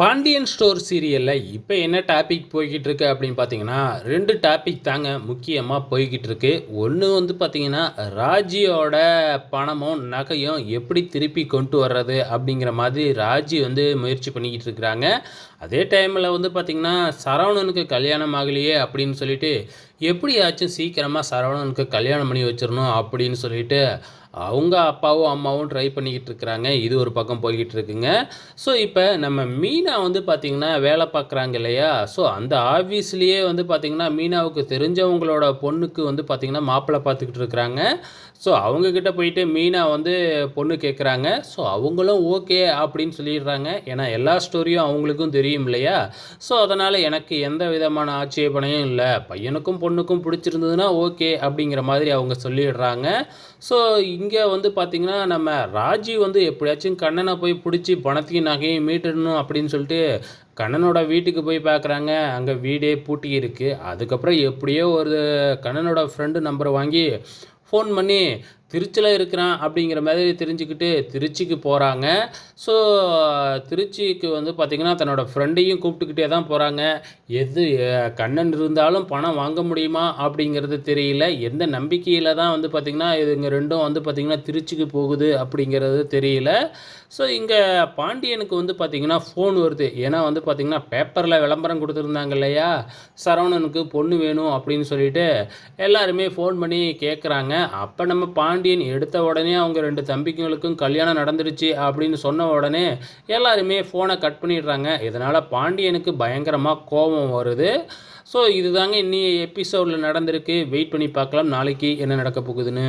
Pandian store சீரியலில் இப்போ என்ன டாபிக் போய்கிட்டு இருக்கு அப்படின்னு பார்த்தீங்கன்னா ரெண்டு டாபிக் தாங்க முக்கியமாக போய்கிட்டு இருக்கு ஒன்று வந்து பார்த்தீங்கன்னா ராஜியோட பணமும் நகையும் எப்படி திருப்பி கொண்டு வர்றது அப்படிங்கிற மாதிரி ராஜி வந்து முயற்சி பண்ணிக்கிட்டு இருக்கிறாங்க அதே டைமில் வந்து பார்த்திங்கன்னா சரவணனுக்கு கல்யாணம் ஆகலையே அப்படின்னு சொல்லிட்டு எப்படியாச்சும் சீக்கிரமாக சரவணனுக்கு கல்யாணம் பண்ணி வச்சிடணும் அப்படின்னு சொல்லிட்டு அவங்க அப்பாவும் அம்மாவும் ட்ரை பண்ணிக்கிட்டு இருக்கிறாங்க இது ஒரு பக்கம் போய்கிட்டு இருக்குங்க ஸோ இப்போ நம்ம மீனா வந்து பார்த்திங்கன்னா வேலை பார்க்குறாங்க இல்லையா? ஸோ அந்த ஆஃபீஸ்லேயே வந்து பார்த்திங்கன்னா மீனாவுக்கு தெரிஞ்சவங்களோட பொண்ணுக்கு வந்து பார்த்திங்கன்னா மாப்பிள்ளை பார்த்துக்கிட்டு இருக்கிறாங்க ஸோ அவங்கக்கிட்ட போயிட்டு மீனா வந்து பொண்ணு கேட்குறாங்க ஸோ அவங்களும் ஓகே அப்படின்னு சொல்லிடுறாங்க. ஏன்னா எல்லா ஸ்டோரியும் அவங்களுக்கும் தெரியும் இல்லையா? ஸோ அதனால் எனக்கு எந்த விதமான ஆட்சேபனையும் இல்லை. பையனுக்கும் பொண்ணுக்கும் பிடிச்சிருந்ததுன்னா ஓகே அப்படிங்கிற மாதிரி அவங்க சொல்லிடுறாங்க. ஸோ இங்கே வந்து பார்த்திங்கன்னா நம்ம ராஜி வந்து எப்படியாச்சும் கண்ணனை போய் பிடிச்சி பணத்தையும் நகையும் மீட்டணும் அப்படின்னு சொல்லிட்டு கண்ணனோட வீட்டுக்கு போய் பார்க்குறாங்க அங்கே வீடே பூட்டி இருக்குது அதுக்கப்புறம் எப்படியோ ஒரு கண்ணனோட ஃப்ரெண்டு நம்பர் வாங்கி ஃபோன் பண்ணி திருச்சியில் இருக்கிறான் அப்படிங்கிற மாதிரி தெரிஞ்சுக்கிட்டு திருச்சிக்கு போகிறாங்க ஸோ திருச்சிக்கு வந்து பார்த்திங்கன்னா தன்னோட ஃப்ரெண்டையும் கூப்பிட்டுக்கிட்டே தான் போகிறாங்க எது கண்ணன் இருந்தாலும் பணம் வாங்க முடியுமா அப்படிங்கிறது தெரியல. எந்த நம்பிக்கையில் தான் வந்து பார்த்திங்கன்னா இதுங்க ரெண்டும் வந்து பார்த்திங்கன்னா திருச்சிக்கு போகுது அப்படிங்கிறது தெரியல. ஸோ இங்கே பாண்டியனுக்கு வந்து பார்த்திங்கன்னா ஃபோன் வருது. ஏன்னா வந்து பார்த்திங்கன்னா பேப்பரில் விளம்பரம் கொடுத்துருந்தாங்க இல்லையா? சரவணனுக்கு பொண்ணு வேணும் அப்படின்னு சொல்லிட்டு எல்லாருமே ஃபோன் பண்ணி கேட்குறாங்க அப்போ நம்ம பாண்டி பாண்டியன் எடுத்த உடனே அவங்க ரெண்டு தம்பிங்களுக்கும் கல்யாணம் நடந்துருச்சு அப்படின்னு சொன்ன உடனே எல்லாருமே ஃபோனை கட் பண்ணிடுறாங்க. இதனால் பாண்டியனுக்கு பயங்கரமாக கோபம் வருது. ஸோ இதுதாங்க இன்னி எபிசோடில் நடந்திருக்கு. வெயிட் பண்ணி பார்க்கலாம். நாளைக்கு என்ன நடக்க போகுதுன்னு.